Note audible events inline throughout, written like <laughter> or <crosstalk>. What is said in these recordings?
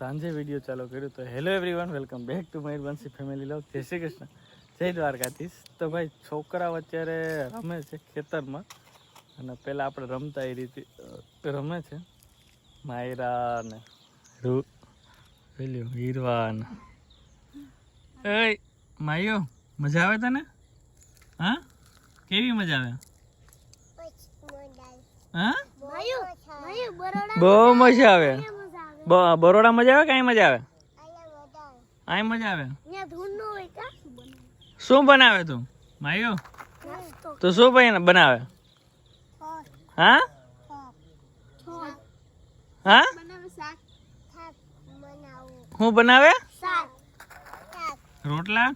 સાંજે વીડિયો ચાલુ કર્યો તો hello everyone welcome back to my Bansi family vlog Jai Shri Krishna. જય દ્વારકાધીશ. તો ભાઈ છોકરાઓ અત્યારે રમે છે ખેતરમાં. અને પહેલાં આપણે રમતા એ રીતે રમે છે. માયરા ને રૂ પેલું હીરવાન. એ માયો મજા આવે તને? હા? કેવી મજા આવે? હા? બહુ મજા આવે. બરોડા મજા આવે કાંઈ મજા આવે? અહીં મજા આવે? શું બનાવે તું? માયો? તો શું ભાઈ બનાવે? હા? હા? શું બનાવે? રોટલા?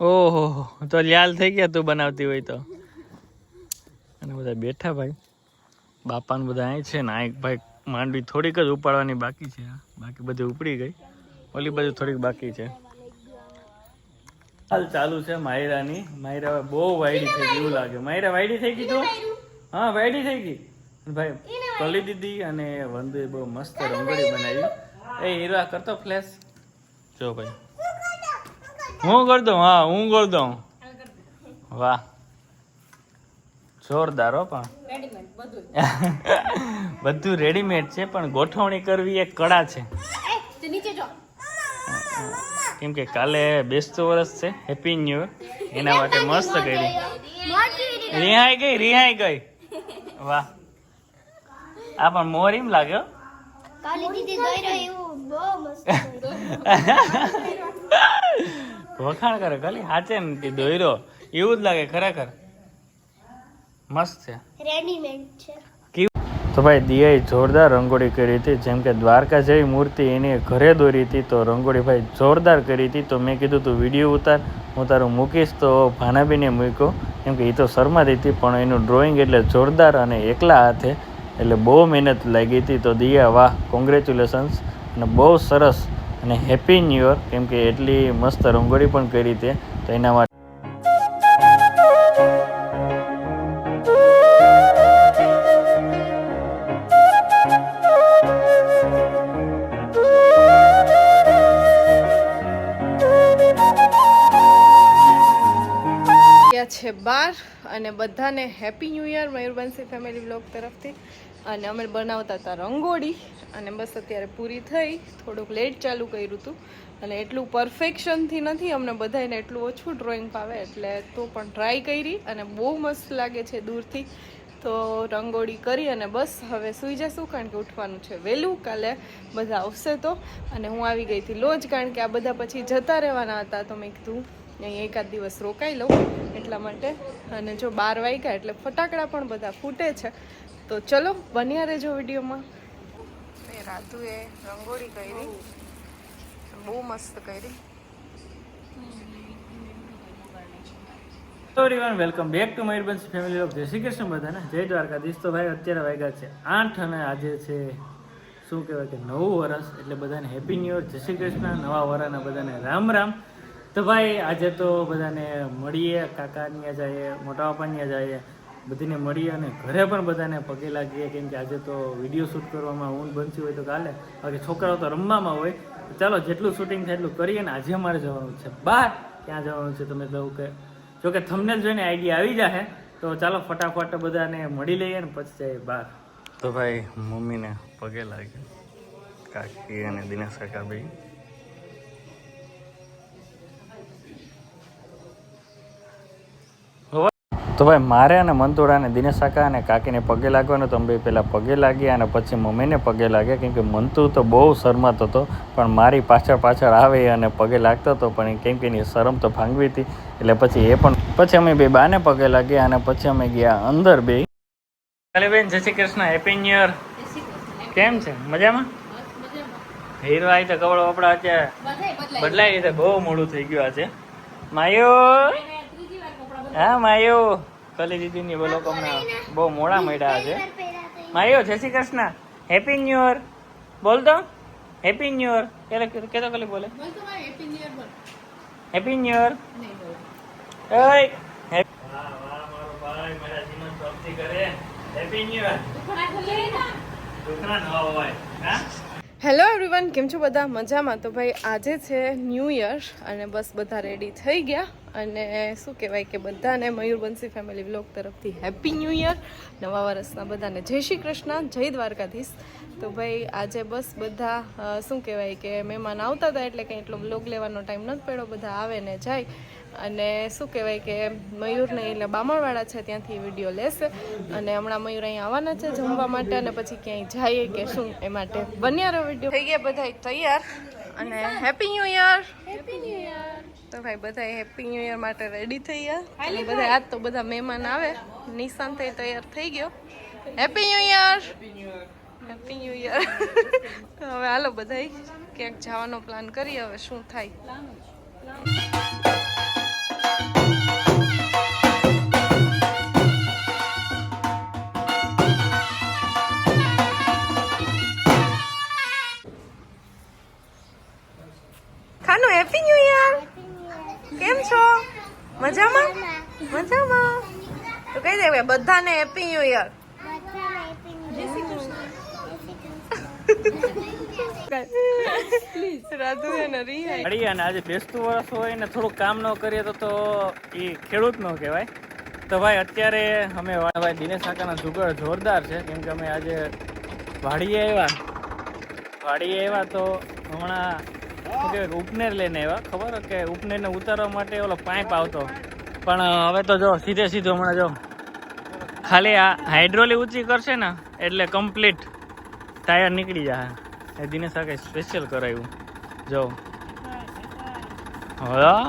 ઓહો તો લાલ થઈ ગયા તું બનાવતી હોય તો. અને બધા બેઠા ભાઈ. બાપાને બધા અહીં છે ને અહીં ભાઈ માંડવી થોડીક જ ઉપાડવાની બાકી છે બાકી બધી ઉપડી ગઈ. ઓલી બાજુ થોડીક બાકી છે. હાલ ચાલુ છે માયરાની. માયરા બહુ વાયડી થઈ ગઈ, એવું લાગે. માયરા વાયડી થઈ ગઈ તો? હા, વાયડી થઈ ગઈ. ભાઈ, કલી દીદી અને વંદે બહુ મસ્ત રંગોળી બનાવી. એ હીરા કરતો ફ્લેશ જો ભાઈ. હું કરી દઉં? હા, હું કરી દઉં. વાહ. જોરદાર હો પણ. <laughs> બધું રેડીમેડ છે પણ ગોઠવણી કરવી એક કળા છે. કેમ કે કાલે બેસતું વર્ષ છે હેપી ન્યુ એના માટે મસ્ત કરી. રિહાઈ ગઈ રિહાઈ ગઈ. વાહ. આ પણ મોર એમ લાગ્યો <laughs> વખાણ કરે ખાલી હાચે ને દોયરો એવું જ લાગે ખરેખર. મસ્ત છે. તો ભાઈ દિયાએ જોરદાર રંગોળી કરી હતી. જેમ કે દ્વારકા જેવી મૂર્તિ એને ઘરે દોરી હતી તો રંગોળી ભાઈ જોરદાર કરી હતી. તો મેં કીધું તું વીડિયો ઉતાર. હું તારું મૂકીશ તો ભાનાબીને મૂક્યો. કેમ કે એ તો શરમાતી હતી પણ એનું ડ્રોઈંગ એટલે જોરદાર અને એકલા હાથે એટલે બહુ મહેનત લાગી હતી. તો દિયા વાહ કોંગ્રેચ્યુલેશન્સ અને બહુ સરસ અને હેપી ન્યૂ યર કેમ કે એટલી મસ્ત રંગોળી પણ કરી હતી તો એના માટે બાર અને બધાને happy new year Mayurbanshi family blog તરફથી. અને અમે બનાવતા હતા રંગોળી અને બસ અત્યારે પૂરી થઈ. થોડુંક લેટ ચાલુ કર્યું હતું. અને એટલું પરફેક્શનથી નથી, અમને બધાને એટલું ઓછું ડ્રોઈંગ પાવે એટલે તો પણ ટ્રાય કરી અને બહુ મસ્ત લાગે છે દૂરથી. તો રંગોળી કરી અને બસ હવે સૂઈ જશું કારણ કે ઉઠવાનું છે વહેલું, કાલે બધા આવશે તો. અને હું આવી ગઈ હતી લોજ કારણ કે આ બધા પછી જતા રહેવાના હતા તો મેં કીધું અહીં એકાદ દિવસ રોકાઈ લઉં એટલા માટે. અને જો બાર વાગ્યા એટલે ફટાકડા પણ બધા ફૂટે છે. તો ચલો બન્યા રહેજો વિડીયોમાં. એ રાધુએ રંગોળી કરી. બહુ મસ્ત કરી. Hello everyone welcome back to Mayurbansh family of Jai Shri Krishna બધાને. જય દ્વારકાધીશ. તો ભાઈ અત્યારે વાગ્યા છે આઠ અને આજે છે શું કહેવાય કે નવું વરસ. એટલે બધાને હેપી ન્યુ યર જય શ્રી કૃષ્ણ નવા વરાના બધાને રામ રામ. તો ભાઈ, આજે તો બધાને મળીએ, કાકાની જઈએ મોટા બાપાની જઈએ બધીને મળીએ અને ઘરે પણ બધાને પગે લાગીએ, કેમ કે આજે તો વીડિયો શૂટ કરવામાં ઊન બનતી હોય તો કાલે, બાકી છોકરાઓ તો રમવામાં હોય. ચાલો, જેટલું શૂટિંગ થાય એટલું કરીએ ને આજે અમારે જવાનું છે. બહાર ક્યાં જવાનું છે તમે કહું કે જો કે થંબનેલ જોઈને આઈડિયા આવી જાય તો ચાલો ફટાફટ બધાને મળી લઈએ ને પછી જઈએ બહાર તો ભાઈ, મમ્મીને પગે લાગે કાકી અને દિનેશ કાકા ભાઈ તો ભાઈ મારે અને મંતુડાને દિનેશાકા દિનેશ કાકા અને કાકીને પગે લાગવાનું તો અમે પહેલાં પગે લાગ્યા અને પછી મમ્મીને પગે લાગ્યા કેમ કે મંતુ તો બહુ શરમાતો હતો પણ મારી પાછળ પાછળ આવે અને પગે લાગતો હતો પણ કેમ કે એની શરમ તો ભાંગવી હતી એટલે પછી એ પણ પછી અમે બે બાને પગે લાગ્યા અને પછી અમે ગયા અંદર બે. બેન Jai Shri Krishna happy new year. કેમ છે? મજામાં? હીરો આવી તો કપડા વપડા અત્યારે બદલાઈ રીતે બહુ મોડું થઈ ગયું આજે. માયો? હા માયો? કલી દીદી ની બોલો હમણાં બહુ મોડા મળ્યા છે. માયો Jai Shri Krishna. Happy new year બોલ તો. હેપી ન્યુ યર એટલે કેતો કલી બોલે. હેપી ન્યુ યર ઓય. હેપ- વાહ વાહ મારો ભાઈ મારા જીવન પ્રાપ્તિ કરે. હેપી ન્યુ યર દુખના ન. હોય હા? હેલો એવરીવન કેમ છો બધા? મજામાં? તો ભાઈ આજે છે ન્યૂ યર અને બસ બધા રેડી થઈ ગયા. અને શું કહેવાય કે બધાને મયુરવંશી ફેમિલી વ્લોગ તરફથી હેપી ન્યૂ યર નવા વર્ષના બધાને જય શ્રી કૃષ્ણ, જય દ્વારકાધીશ. તો ભાઈ આજે બસ બધા શું કહેવાય કે મહેમાન આવતા હતા એટલે કંઈ એટલો વ્લોગ લેવાનો ટાઈમ નથી પડ્યો. બધા આવે ને જાય. અને શું કહેવાય કે મયુરને એટલે બામણવાળા છે ત્યાંથી વીડિયો લેશે. અને હમણાં મયુર અહીંયા આવવાના છે જમવા માટે અને પછી ક્યાંય જઈએ કે શું એ માટે. બન્યા રહ્યો વીડિયો. થઈ ગયા બધા તૈયાર? અને happy new year happy new year તો ભાઈ બધા હેપી ન્યૂ યર માટે રેડી થઈ ગયા. અને બધા આજ તો બધા મહેમાન આવે. નિશાન થઈ તૈયાર થઈ ગયો. Happy new year happy new year હવે હાલો બધા ક્યાંક જવાનો પ્લાન કરીએ હવે શું થાય. યર અત્યારે અમે ભાઈ દિનેશ કાકાના જુગાડ જોરદાર છે. કેમ કે અમે આજે વાડીએ આવ્યા. વાડીએ આવ્યા તો હમણાં ઉપનેર લઈને આવ્યા. ખબર કે ઉપનેરને ઉતારવા માટે ઓલો પાઇપ આવતો. પણ હવે તો જો, સીધે સીધો હમણાં જો ખાલી આ હાઇડ્રોલી ઊંચી કરશે ને, એટલે કમ્પ્લીટ ટાયર નીકળી જાય. એ દિનેશ કાકાએ સ્પેશિયલ કરાવ્યું જો હા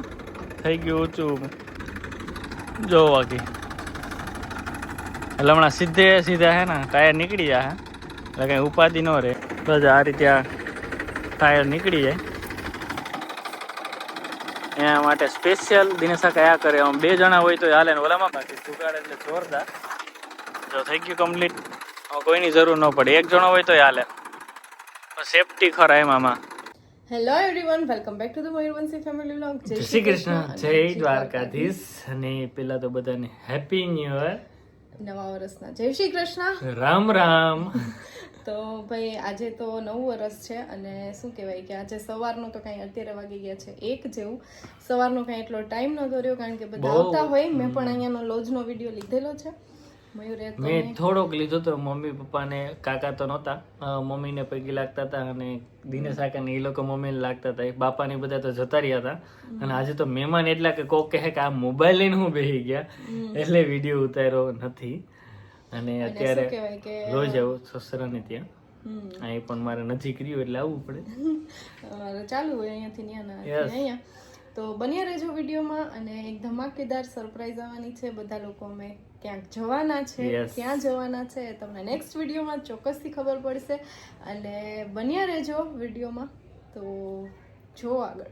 થઈ ગયું ઊંચું. જો બાકી. એટલે હમણાં સીધે સીધા હે ને ટાયર નીકળી જાય. એટલે કઈ ઉપાધિ ન રહે. બસ આ રીતે આ ટાયર નીકળી જાય. એના માટે સ્પેશિયલ દિનેશા કયા કરે. આમ બે જણા હોય તો હાલે ને, ઓલામાં બાકી જુગાડ એટલે જોરદાર. જો થઈ ગયું કમ્પ્લીટ કોઈની જરૂર ન પડે. એક જણો હોય તો હાલે. સેફટી ખરા એમાં hello everyone welcome back to the Mayurvanshi family vlog Jai Shri Krishna. જય દ્વારકાધીશ. અને પેલા તો બધાને હેપી ન્યુ યર નવા વર્ષના. જય શ્રી કૃષ્ણ. રામ રામ. <laughs> તો ભાઈ આજે તો નવું વર્ષ છે અને શું કહેવાય કે આજે સવારનો તો કાંઈ અત્યારે વાગી ગયા છે એક જેવું. સવારનો કાંઈ એટલો ટાઈમ નહોતો રહ્યો કારણ કે બધા આવતા હોય. મેં પણ અહીંયાનો લોજનો વીડિયો લીધેલો છે. મેં થોડોક લીધો તો મમ્મી પપ્પાને કાકા તો નહોતા. મમ્મીને પૈકી લાગતા હતા અને દિનેશ કાકાને એ લોકો મમ્મીને લાગતા હતા. બાપાને બધા તો જતા રહ્યા હતા. અને આજે તો મહેમાન એટલા કે કોક કહે કે આ મોબાઈલ લઈને હું બેસી ગયા. એટલે વીડિયો ઉતાર્યો નથી. અને અત્યારે રોજ આવું સસરાને ત્યાં. અહીં પણ મારે નજીક રહ્યું એટલે આવવું પડે. <laughs> ચાલુ હોય અહીંયાથી અહીંયા. તો બન્યા રહેજો વિડીયોમાં અને એક ધમાકેદાર સરપ્રાઈઝ આવવાની છે. બધા લોકો અમે ક્યાંક જવાના છે ક્યાં જવાના છે એ તમને નેક્સ્ટ વિડીયોમાં ચોક્કસથી ખબર પડશે. અને બન્યા રહેજો વિડીયોમાં. તો જો આગળ.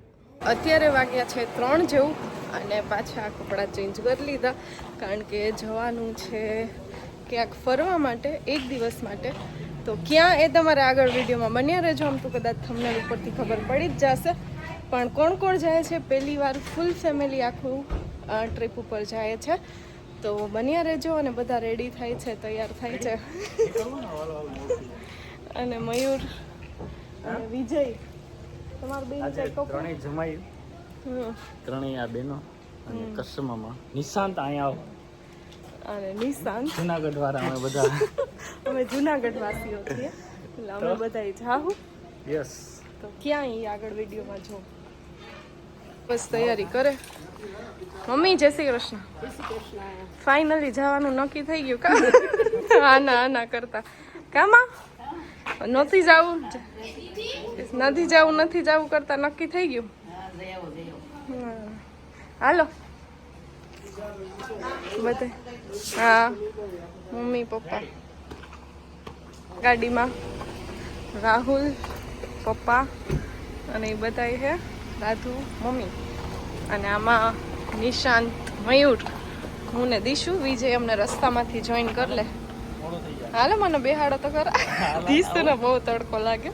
અત્યારે વાગ્યા છે ત્રણ જેવું અને પાછા કપડાં ચેન્જ કરી લીધા. કારણ કે જવાનું છે ક્યાંક ફરવા માટે એક દિવસ માટે. તો ક્યાં એ તમારે આગળ વિડીયોમાં બન્યા રહેજો. આમ તો કદાચ તમને ઉપરથી ખબર પડી જ જશે. પણ કોણ કોણ જાય છે? પહેલી વાર ફૂલ ફેમિલી આખું ટ્રીપ ઉપર જાય છે. તો બન્યા રહેજો અને બધા રેડી થાય છે તૈયાર થાય છે. અને મયુર અને વિજય તમારું બેન છે ત્રણેય જમાઈ. હમ. ત્રણેય આ બેનો અને કસ્ટમરમાં. નિશાંત અહીંયા આવો. અને નિશાંત. જુનાગઢ વાળા <laughs> અમે બધા. અમે જુનાગઢ વાસીઓ છીએ. એટલે અમે બધા જાહું. યસ તો ક્યાં આગળ વિડીયોમાં જો. બસ તૈયારી કરે. મમ્મી, જય શ્રી કૃષ્ણ. ફાઇનલી જવાનું નક્કી થઈ ગયું કા? આના આના કરતા. કામાં? નથી જવું. નથી જવું નથી જવું કરતા નક્કી થઈ ગયું? હા. હાલો. બધે. હા, મમ્મી, પપ્પા. ગાડીમાં. રાહુલ, પપ્પા. અને એ બધાય છે દાદુ મમ્મી અને આમાં નિશાંત મયુર. હું ને દીશુ વિજય અમને રસ્તામાંથી જોઈન કરી લે. હાલે મને બેહાડો તો ખરા. દીશું ને બહુ તડકો લાગે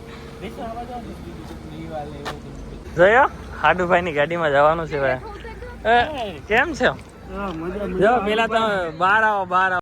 જોયો હાડુભાઈ ની. ગાડીમાં જવાનું છે ભાઈ. કેમ છે? જો પેલા તમે બહાર આવો બહાર આવો.